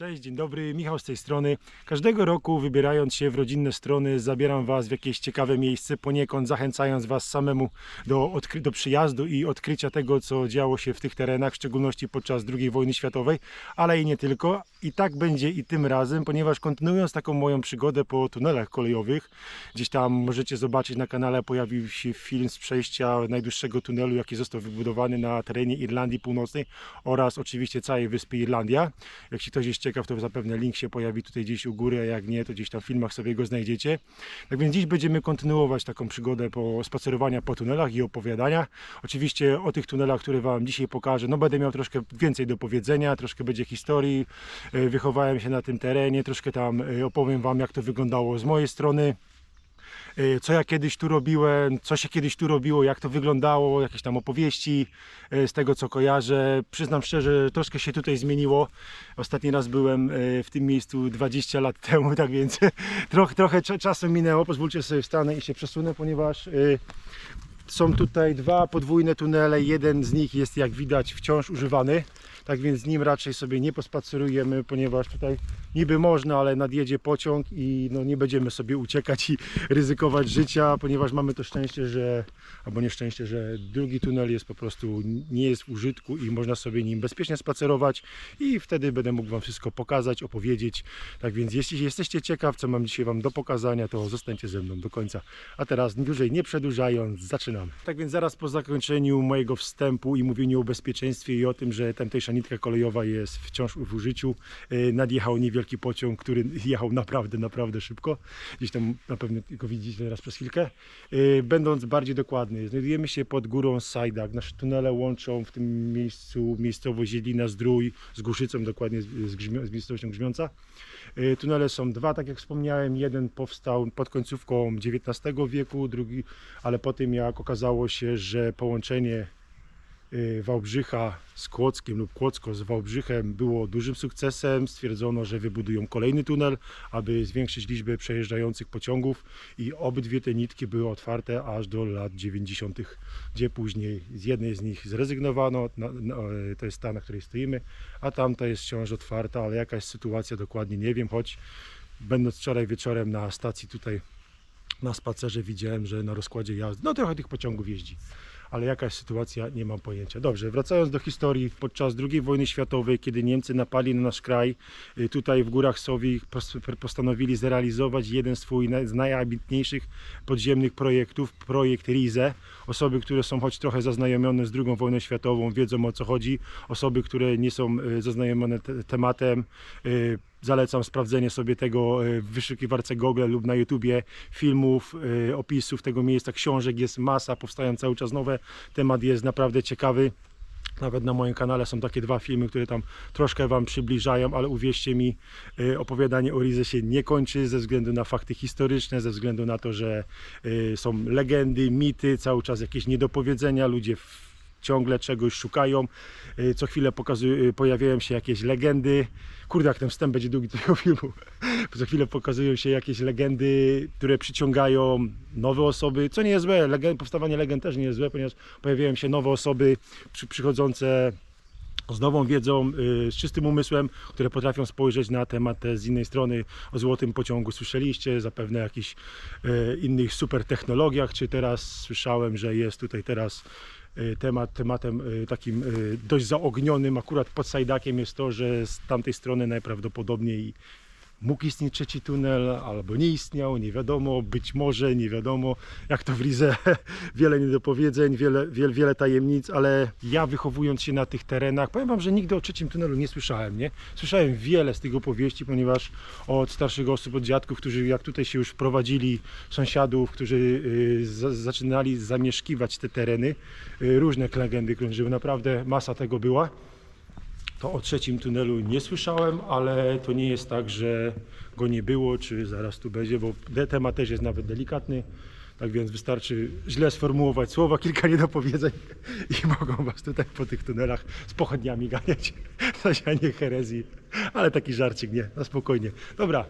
Cześć, dzień dobry, Michał z tej strony. Każdego roku wybierając się w rodzinne strony zabieram Was w jakieś ciekawe miejsce, poniekąd zachęcając Was samemu do, do przyjazdu i odkrycia tego, co działo się w tych terenach, w szczególności podczas II wojny światowej, ale i nie tylko. I tak będzie i tym razem, ponieważ kontynuując taką moją przygodę po tunelach kolejowych, gdzieś tam możecie zobaczyć na kanale pojawił się film z przejścia najdłuższego tunelu, jaki został wybudowany na terenie Irlandii Północnej oraz oczywiście całej wyspy Irlandia. Jeśli ktoś jest ciekaw, to zapewne link się pojawi tutaj gdzieś u góry, a jak nie, to gdzieś tam w filmach sobie go znajdziecie. Tak więc dziś będziemy kontynuować taką przygodę po spacerowania po tunelach i opowiadania. Oczywiście o tych tunelach, które Wam dzisiaj pokażę, no będę miał troszkę więcej do powiedzenia, troszkę będzie historii. E, Wychowałem się na tym terenie, troszkę tam e, opowiem Wam, jak to wyglądało z mojej strony co ja kiedyś tu robiłem, co się kiedyś tu robiło, jak to wyglądało, jakieś tam opowieści e, z tego co kojarzę. Przyznam szczerze, że troszkę się tutaj zmieniło. Ostatni raz byłem e, w tym miejscu 20 lat temu, tak więc trochę, trochę cza- czasu minęło. Pozwólcie sobie wstanę i się przesunę, ponieważ są tutaj dwa podwójne tunele. Jeden z nich jest jak widać wciąż używany. Tak więc z nim raczej sobie nie pospacerujemy, ponieważ tutaj niby można, ale nadjedzie pociąg i no nie będziemy sobie uciekać i ryzykować życia, ponieważ mamy to szczęście, że albo nieszczęście, że drugi tunel jest po prostu nie jest w użytku i można sobie nim bezpiecznie spacerować i wtedy będę mógł Wam wszystko pokazać, opowiedzieć. Tak więc jeśli jesteście ciekaw, co mam dzisiaj Wam do pokazania, to zostańcie ze mną do końca. A teraz dłużej nie przedłużając, zaczynamy. Tak więc zaraz po zakończeniu mojego wstępu i mówieniu o bezpieczeństwie i o tym, że tamtejsza nitka kolejowa jest wciąż w użyciu, yy, nadjechał niewielki pociąg, który jechał naprawdę, naprawdę szybko. Gdzieś tam na pewno go widzicie teraz przez chwilkę. Yy, Będąc bardziej dokładny, znajdujemy się pod górą Sajdak. Nasze tunele łączą w tym miejscu miejscowość Zielina Zdrój z Głuszycą, dokładnie z, z, miejscowością Grzmiąca. Y, Tunele są dwa, tak jak wspomniałem. Jeden powstał pod końcówką XIX wieku, drugi, ale po tym jak okazało się, że połączenie y, Wałbrzycha z Kłodzkiem lub Kłodzko z Wałbrzychem było dużym sukcesem. Stwierdzono, że wybudują kolejny tunel, aby zwiększyć liczbę przejeżdżających pociągów i obydwie te nitki były otwarte aż do lat 90., gdzie później z jednej z nich zrezygnowano, na, to jest ta, na której stoimy, a tamta jest wciąż otwarta, ale jaka jest sytuacja dokładnie nie wiem, choć będąc wczoraj wieczorem na stacji tutaj na spacerze widziałem, że na rozkładzie jazdy, no trochę tych pociągów jeździ, ale jaka jest sytuacja, nie mam pojęcia. Dobrze, wracając do historii, podczas II wojny światowej, kiedy Niemcy napali na nasz kraj, y, tutaj w Górach pos- postanowili zrealizować jeden swój z najambitniejszych podziemnych projektów, projekt RIZE. Osoby, które są choć trochę zaznajomione z II wojną światową, wiedzą o co chodzi. Osoby, które nie są y, zaznajomione te- tematem, y, zalecam sprawdzenie sobie tego y, w wyszukiwarce Google lub na YouTubie filmów, y, opisów tego miejsca, książek jest masa, powstają cały czas nowe. Temat jest naprawdę ciekawy. Nawet na moim kanale są takie dwa filmy, które tam troszkę Wam przybliżają, ale uwierzcie mi, y, opowiadanie o Rize się nie kończy ze względu na fakty historyczne, ze względu na to, że są legendy, mity, cały czas jakieś niedopowiedzenia, ludzie ciągle czegoś szukają. Y, Co chwilę pokazują, y, pojawiają się jakieś legendy. Kurde, jak ten wstęp będzie długi tego filmu. Co chwilę pokazują się jakieś legendy, które przyciągają nowe osoby, co nie jest złe. Legend, powstawanie legend też nie jest złe, ponieważ pojawiają się nowe osoby przy, przychodzące z nową wiedzą, y, z czystym umysłem, które potrafią spojrzeć na temat z innej strony. O złotym pociągu słyszeliście, zapewne o jakichś innych super technologiach, czy teraz słyszałem, że jest tutaj teraz temat, tematem y, takim y, dość zaognionym, akurat pod Sajdakiem jest to, że z tamtej strony najprawdopodobniej mógł istnieć trzeci tunel, albo nie istniał, nie wiadomo, być może, nie wiadomo, jak to w Rize, wiele niedopowiedzeń, wiele, wiele, wiele tajemnic, ale ja wychowując się na tych terenach, powiem Wam, że nigdy o trzecim tunelu nie słyszałem, nie? Słyszałem wiele z tych opowieści, ponieważ od starszych osób, od dziadków, którzy jak tutaj się już wprowadzili, sąsiadów, którzy y, za, zaczynali zamieszkiwać te tereny, y, różne legendy krążyły, naprawdę masa tego była. To o trzecim tunelu nie słyszałem, ale to nie jest tak, że go nie było, czy zaraz tu będzie, bo temat też jest nawet delikatny. Tak więc wystarczy źle sformułować słowa, kilka niedopowiedzeń i mogą was tutaj po tych tunelach z pochodniami ganiać. Zasianie herezji. Ale taki żarcik, nie, na spokojnie. Dobra,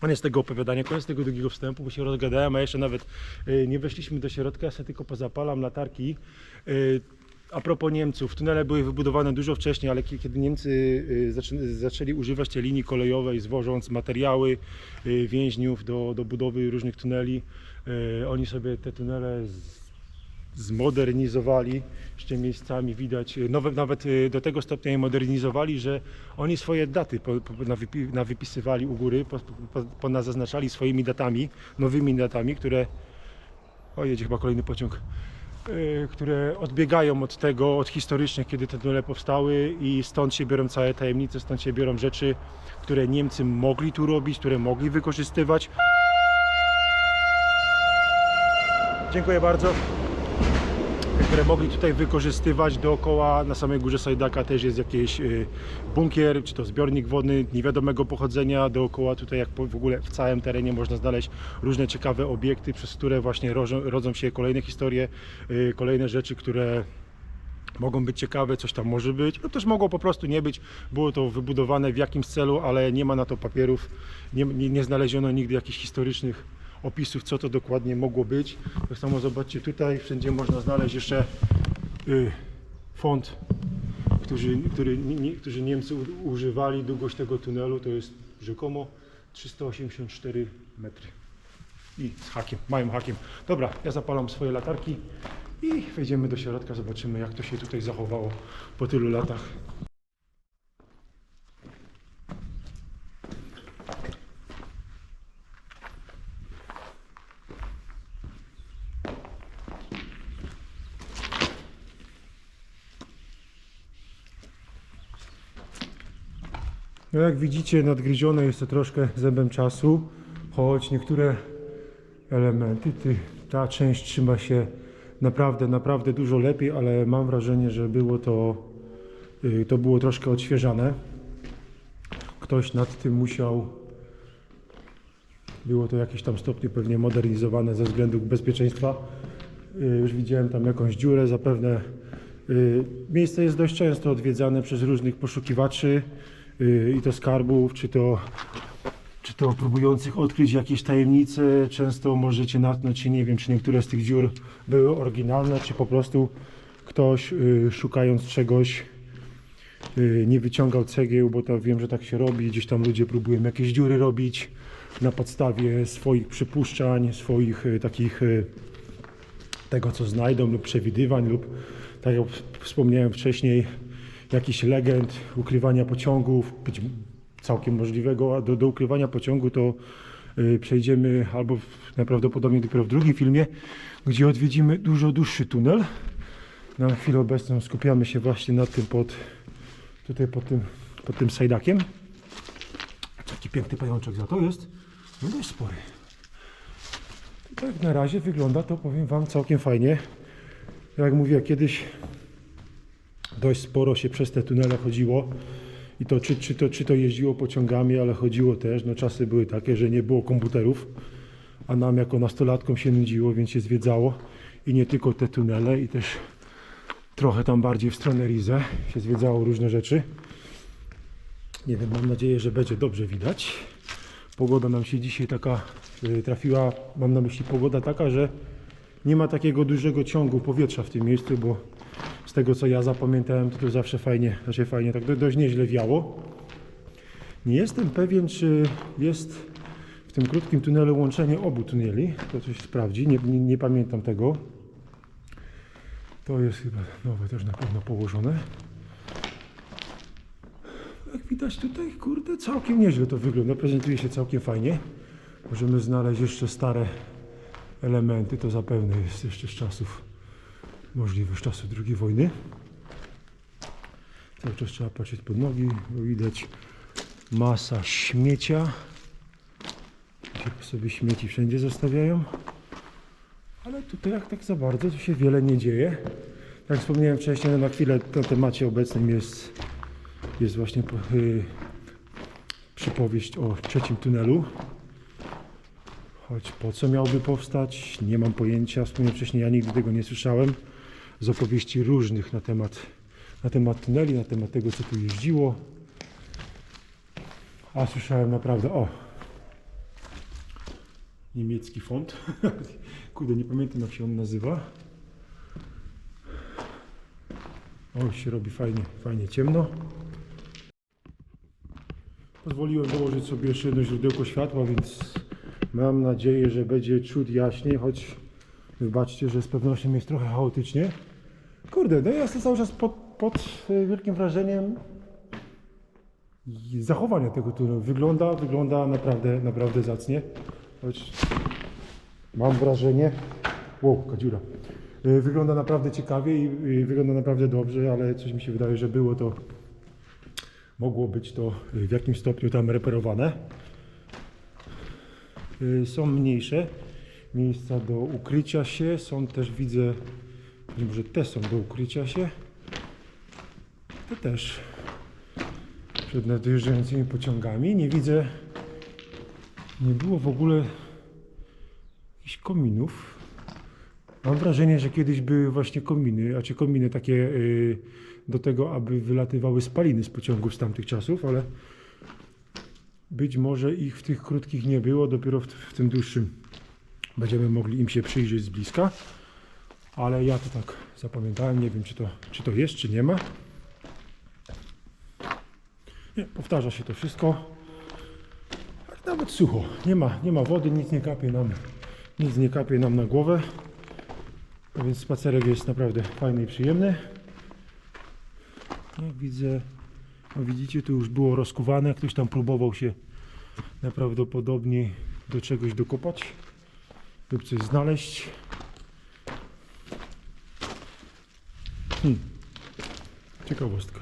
koniec tego opowiadania, koniec tego długiego wstępu, bo się rozgadałem, a jeszcze nawet y, nie weszliśmy do środka, ja sobie tylko pozapalam latarki. A propos Niemców, tunele były wybudowane dużo wcześniej, ale kie- kiedy Niemcy y, zaczę- zaczęli używać tej linii kolejowej, zwożąc materiały y, więźniów do, do budowy różnych tuneli, y, oni sobie te tunele zmodernizowali, jeszcze miejscami widać, nowe, nawet do tego stopnia je modernizowali, że oni swoje daty po, po, nawypi, nawypisywali u góry, po, zaznaczali swoimi datami, nowymi datami, które o, jedzie chyba kolejny pociąg. Y, Które odbiegają od tego, od historycznych, kiedy te tunele powstały, i stąd się biorą całe tajemnice, stąd się biorą rzeczy, które Niemcy mogli tu robić, które mogli wykorzystywać. Dziękuję bardzo. Które mogli tutaj wykorzystywać dookoła. Na samej górze Sajdaka też jest jakiś y, bunkier, czy to zbiornik wodny niewiadomego pochodzenia. Dookoła tutaj, jak w ogóle w całym terenie można znaleźć różne ciekawe obiekty, przez które właśnie rodzą, rodzą się kolejne historie, y, kolejne rzeczy, które mogą być ciekawe, coś tam może być, lub też mogło po prostu nie być. Było to wybudowane w jakimś celu, ale nie ma na to papierów, nie, nie, nie znaleziono nigdy jakichś historycznych opisów, co to dokładnie mogło być. Tak samo zobaczcie tutaj, wszędzie można znaleźć jeszcze y, font, który, który, Niemcy używali. Długość tego tunelu to jest rzekomo 384 metry. I z hakiem, małym hakiem. Dobra, ja zapalam swoje latarki i wejdziemy do środka, zobaczymy jak to się tutaj zachowało po tylu latach. No jak widzicie nadgryzione jest to troszkę zębem czasu, choć niektóre elementy, ty, ta część trzyma się naprawdę, naprawdę dużo lepiej, ale mam wrażenie, że było to, y, to było troszkę odświeżane. Ktoś nad tym musiał, było to w jakimś tam stopniu pewnie modernizowane ze względu bezpieczeństwa. Y, Już widziałem tam jakąś dziurę, zapewne y, miejsce jest dość często odwiedzane przez różnych poszukiwaczy i to skarbów, czy to czy to próbujących odkryć jakieś tajemnice, często możecie natknąć się, nie wiem, czy niektóre z tych dziur były oryginalne, czy po prostu ktoś y, szukając czegoś y, nie wyciągał cegieł, bo to wiem, że tak się robi, gdzieś tam ludzie próbują jakieś dziury robić na podstawie swoich przypuszczań, swoich y, takich y, tego, co znajdą lub przewidywań lub tak jak wspomniałem wcześniej, jakichś legend, ukrywania pociągów, być całkiem możliwego, a do, do ukrywania pociągu to y, przejdziemy albo w, najprawdopodobniej dopiero w drugim filmie, gdzie odwiedzimy dużo dłuższy tunel. Na chwilę obecną skupiamy się właśnie nad tym pod, tutaj pod tym, pod tym sajdakiem. Taki piękny pajączek za to jest. No dość spory. Tak na razie wygląda to, powiem Wam, całkiem fajnie. Jak mówię, kiedyś dość sporo się przez te tunele chodziło. I to czy, czy, to czy to jeździło pociągami, ale chodziło też. No czasy były takie, że nie było komputerów, a nam jako nastolatkom się nudziło, więc się zwiedzało. I nie tylko te tunele, i też trochę tam bardziej w stronę Rize się zwiedzało różne rzeczy. Nie wiem, mam nadzieję, że będzie dobrze widać. Pogoda nam się dzisiaj taka y, trafiła, mam na myśli pogoda taka, że nie ma takiego dużego ciągu powietrza w tym miejscu, bo tego co ja zapamiętałem, to to zawsze fajnie, znaczy fajnie, tak do- dość nieźle wiało. Nie jestem pewien, czy jest w tym krótkim tunelu łączenie obu tuneli. To coś sprawdzi, nie, nie, nie pamiętam tego. To jest chyba nowe też na pewno położone. Jak widać tutaj, kurde, całkiem nieźle to wygląda. Prezentuje się całkiem fajnie. Możemy znaleźć jeszcze stare elementy. To zapewne jest jeszcze z czasów, możliwe z czasów II wojny. Cały czas trzeba patrzeć pod nogi, bo widać masa śmiecia. Ludzie sobie śmieci wszędzie zostawiają. Ale tutaj jak tak za bardzo to się wiele nie dzieje. Jak wspomniałem wcześniej, no na chwilę na temacie obecnym jest, jest właśnie po- y, przypowieść o trzecim tunelu. Choć po co miałby powstać, nie mam pojęcia. Wspomniałem wcześniej, ja nigdy tego nie słyszałem. Z opowieści różnych na temat, na temat tuneli, na temat tego, co tu jeździło. A słyszałem naprawdę, o, niemiecki font. Kurde, nie pamiętam jak się on nazywa. O, się robi fajnie, fajnie ciemno. Pozwoliłem dołożyć sobie jeszcze jedno źródełko światła, więc mam nadzieję, że będzie ciut jaśniej, choć wybaczcie, że z pewnością jest trochę chaotycznie. Kurde, no ja jestem cały czas pod, pod e, wielkim wrażeniem zachowania tego tunelu. Wygląda, wygląda naprawdę, naprawdę zacnie. Choć mam wrażenie, wow, kadziura. Y, Wygląda naprawdę ciekawie i wygląda naprawdę dobrze, ale coś mi się wydaje, że było to, mogło być to y, w jakimś stopniu tam reperowane. Są mniejsze miejsca do ukrycia się, są też widzę, może te są do ukrycia się. Te też przed nadjeżdżającymi pociągami. Nie widzę, nie było w ogóle jakichś kominów. Mam wrażenie, że kiedyś były właśnie kominy, a czy kominy takie y, do tego, aby wylatywały spaliny z pociągów z tamtych czasów, ale być może ich w tych krótkich nie było, dopiero w, w tym dłuższym będziemy mogli im się przyjrzeć z bliska. Ale ja to tak zapamiętałem, nie wiem czy to, czy to jest, czy nie ma. Nie, powtarza się to wszystko. Tak nawet sucho. Nie ma, nie ma wody, nic nie kapie nam, nic nie kapie nam na głowę. A więc spacerek jest naprawdę fajny i przyjemny. Jak widzę, no widzicie, tu już było rozkuwane. Ktoś tam próbował się najprawdopodobniej do czegoś dokopać lub coś znaleźć. Hmm. Ciekawostka.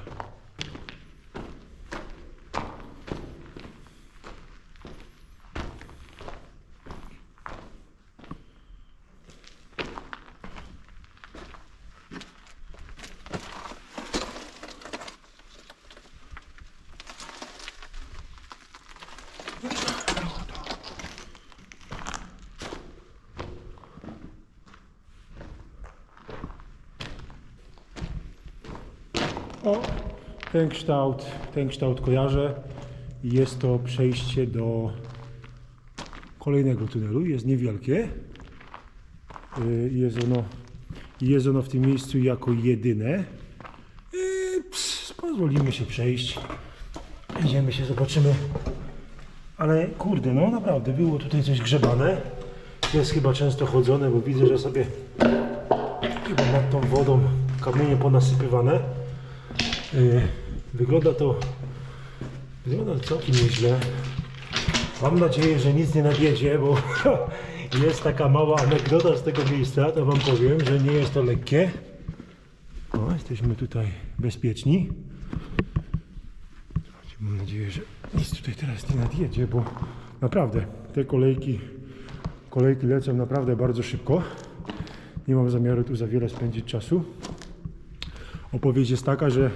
O, ten kształt, ten kształt kojarzę. Jest to przejście do kolejnego tunelu. Jest niewielkie. Y, Jest ono, jest ono w tym miejscu jako jedyne. Y, ps, Pozwolimy się przejść. Idziemy się, zobaczymy. Ale kurde, no naprawdę, było tutaj coś grzebane. Jest chyba często chodzone, bo widzę, że sobie chyba nad tą wodą kamienie ponasypywane. Yy, Wygląda to wygląda to całkiem nieźle. Mam nadzieję, że nic nie nawiedzie, bo jest taka mała anegdota z tego miejsca, to wam powiem, że nie jest to lekkie. O, jesteśmy tutaj bezpieczni. Mam nadzieję, że nic tutaj teraz nie nadjedzie, bo naprawdę te kolejki, kolejki lecą naprawdę bardzo szybko. Nie mam zamiaru tu za wiele spędzić czasu. Opowieść jest taka, że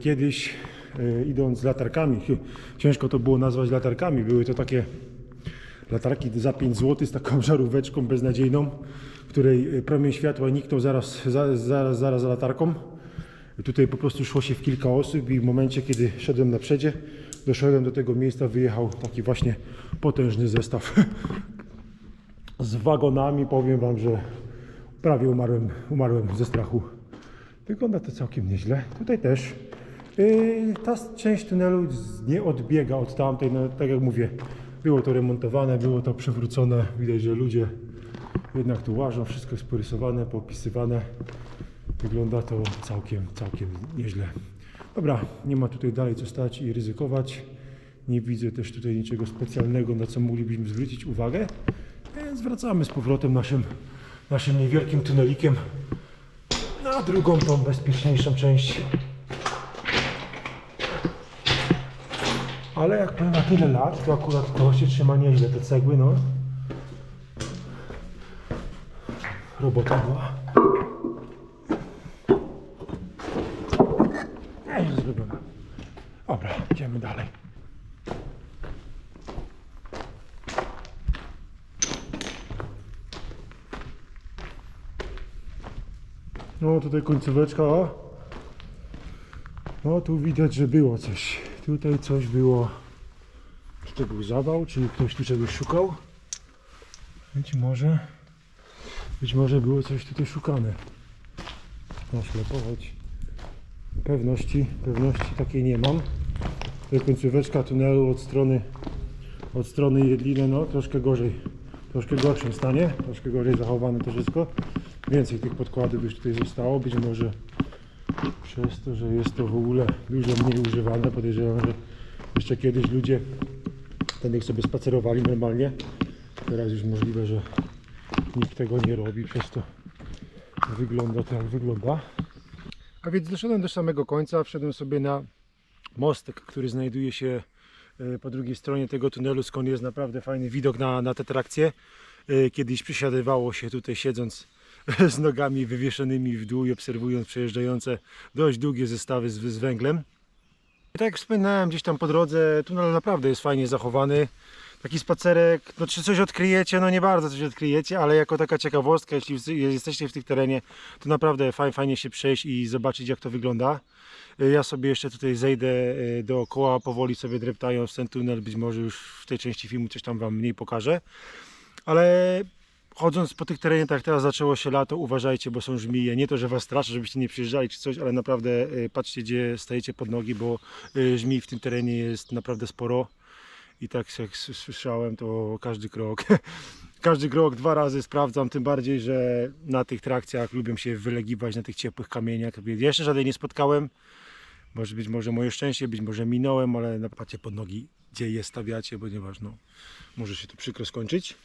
kiedyś y, idąc z latarkami, ciężko to było nazwać latarkami, były to takie latarki za 5 zł z taką żaróweczką beznadziejną, której y, promień światła niknął zaraz, za, zaraz, zaraz za latarką. Tutaj po prostu szło się w kilka osób i w momencie, kiedy szedłem na przedzie, doszedłem do tego miejsca, wyjechał taki właśnie potężny zestaw z wagonami. Powiem Wam, że prawie umarłem, umarłem ze strachu. Wygląda to całkiem nieźle. Tutaj też yy, ta część tunelu nie odbiega od tamtej. No, tak jak mówię, było to remontowane, było to przewrócone. Widać, że ludzie jednak tu łażą. Wszystko jest porysowane, popisywane. Wygląda to całkiem, całkiem nieźle. Dobra, nie ma tutaj dalej co stać i ryzykować. Nie widzę też tutaj niczego specjalnego, na co moglibyśmy zwrócić uwagę. Więc wracamy z powrotem naszym, naszym niewielkim tunelikiem na drugą, tą bezpieczniejszą część. Ale jak ma tyle lat, to akurat to się trzyma nieźle, te cegły, no. Robota była. Nie, zrobiona. Dobra, idziemy dalej. No tutaj końcóweczka. No tu widać, że było coś. Tutaj coś było. Czy to był zawał, czy ktoś tu czegoś szukał? Być może. Być może było coś tutaj szukane. No ślepo, chodź. Pewności, pewności takiej nie mam. Tutaj końcóweczka tunelu od strony od strony Jedliny, no troszkę gorzej, troszkę gorszym stanie, troszkę gorzej zachowane to wszystko. Więcej tych podkładów już tutaj zostało, być może przez to, że jest to w ogóle dużo mniej używane. Podejrzewam, że jeszcze kiedyś ludzie tędy sobie spacerowali normalnie. Teraz już możliwe, że nikt tego nie robi, przez to wygląda to jak wygląda. A więc doszedłem do samego końca, wszedłem sobie na mostek, który znajduje się e, po drugiej stronie tego tunelu, skąd jest naprawdę fajny widok na, na te trakcje. E, Kiedyś przysiadywało się tutaj siedząc z nogami wywieszonymi w dół i obserwując przejeżdżające dość długie zestawy z, z węglem. I tak jak wspominałem gdzieś tam po drodze, tunel naprawdę jest fajnie zachowany. Taki spacerek, no czy coś odkryjecie, no nie bardzo coś odkryjecie, ale jako taka ciekawostka, jeśli jesteście w tym terenie, to naprawdę fajnie, fajnie się przejść i zobaczyć jak to wygląda. Y, Ja sobie jeszcze tutaj zejdę y, dookoła, powoli sobie dreptając ten tunel, być może już w tej części filmu coś tam Wam mniej pokażę. Ale chodząc po tych terenach, tak teraz zaczęło się lato, uważajcie, bo są żmije. Nie to, że Was straszę, żebyście nie przyjeżdżali czy coś, ale naprawdę y, patrzcie, gdzie stajecie pod nogi, bo y, żmij w tym terenie jest naprawdę sporo. I tak jak słyszałem, to każdy krok, każdy krok dwa razy sprawdzam, tym bardziej, że na tych trakcjach lubią się wylegiwać na tych ciepłych kamieniach. Jeszcze żadnej nie spotkałem. Może być może moje szczęście, być może minąłem, ale napatrzcie pod nogi, gdzie je stawiacie, ponieważ no, może się to przykro skończyć.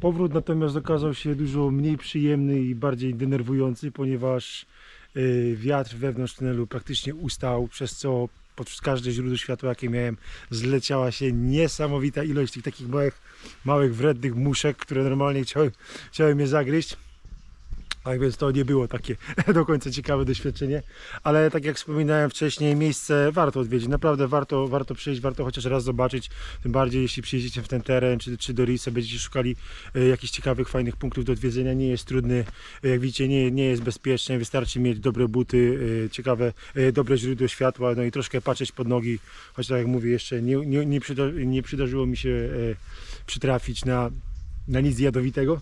Powrót natomiast okazał się dużo mniej przyjemny i bardziej denerwujący, ponieważ y, wiatr wewnątrz tunelu praktycznie ustał, przez co pod każde źródło światła, jakie miałem, zleciała się niesamowita ilość tych takich małych, małych wrednych muszek, które normalnie chciały, chciały mnie zagryźć. Tak więc to nie było takie do końca ciekawe doświadczenie, ale tak jak wspominałem wcześniej, miejsce warto odwiedzić, naprawdę warto, warto przyjść, warto chociaż raz zobaczyć, tym bardziej jeśli przyjedziecie w ten teren, czy, czy do Risa, będziecie szukali e, jakichś ciekawych, fajnych punktów do odwiedzenia, nie jest trudny, e, jak widzicie, nie, nie jest bezpiecznie, wystarczy mieć dobre buty, e, ciekawe, dobre źródło światła, no i troszkę patrzeć pod nogi, choć tak jak mówię, jeszcze nie, nie, nie, przyda, nie przydarzyło mi się przytrafić na, na nic jadowitego.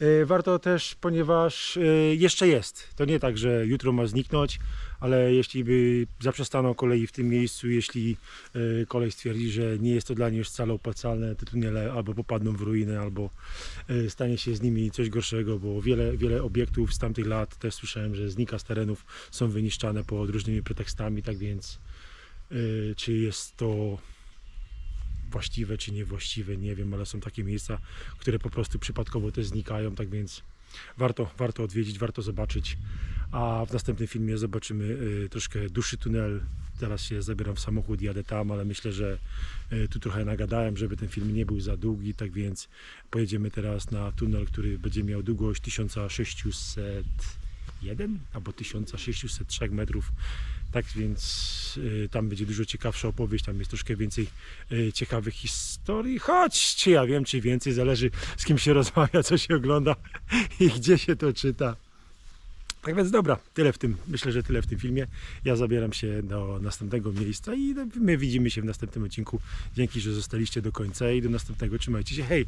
E, Warto też, ponieważ e, jeszcze jest. To nie tak, że jutro ma zniknąć, ale jeśli by zaprzestano kolei w tym miejscu, jeśli e, kolej stwierdzi, że nie jest to dla niej już wcale opłacalne, te tunele albo popadną w ruinę, albo stanie się z nimi coś gorszego, bo wiele, wiele obiektów z tamtych lat też słyszałem, że znika z terenów, są wyniszczane pod różnymi pretekstami, tak więc czy jest to właściwe czy niewłaściwe, nie wiem, ale są takie miejsca, które po prostu przypadkowo też znikają, tak więc warto, warto odwiedzić, warto zobaczyć. A w następnym filmie zobaczymy y, troszkę dłuższy tunel. Teraz się zabieram w samochód, jadę tam, ale myślę, że y, tu trochę nagadałem, żeby ten film nie był za długi, tak więc pojedziemy teraz na tunel, który będzie miał długość 1601 albo 1603 metrów. Tak więc y, tam będzie dużo ciekawsza opowieść, tam jest troszkę więcej y, ciekawych historii, choć czy ja wiem, czy więcej, zależy z kim się rozmawia, co się ogląda i gdzie się to czyta. Tak więc dobra, tyle w tym, myślę, że tyle w tym filmie. Ja zabieram się do następnego miejsca i my widzimy się w następnym odcinku. Dzięki, że zostaliście do końca i do następnego. Trzymajcie się, hej!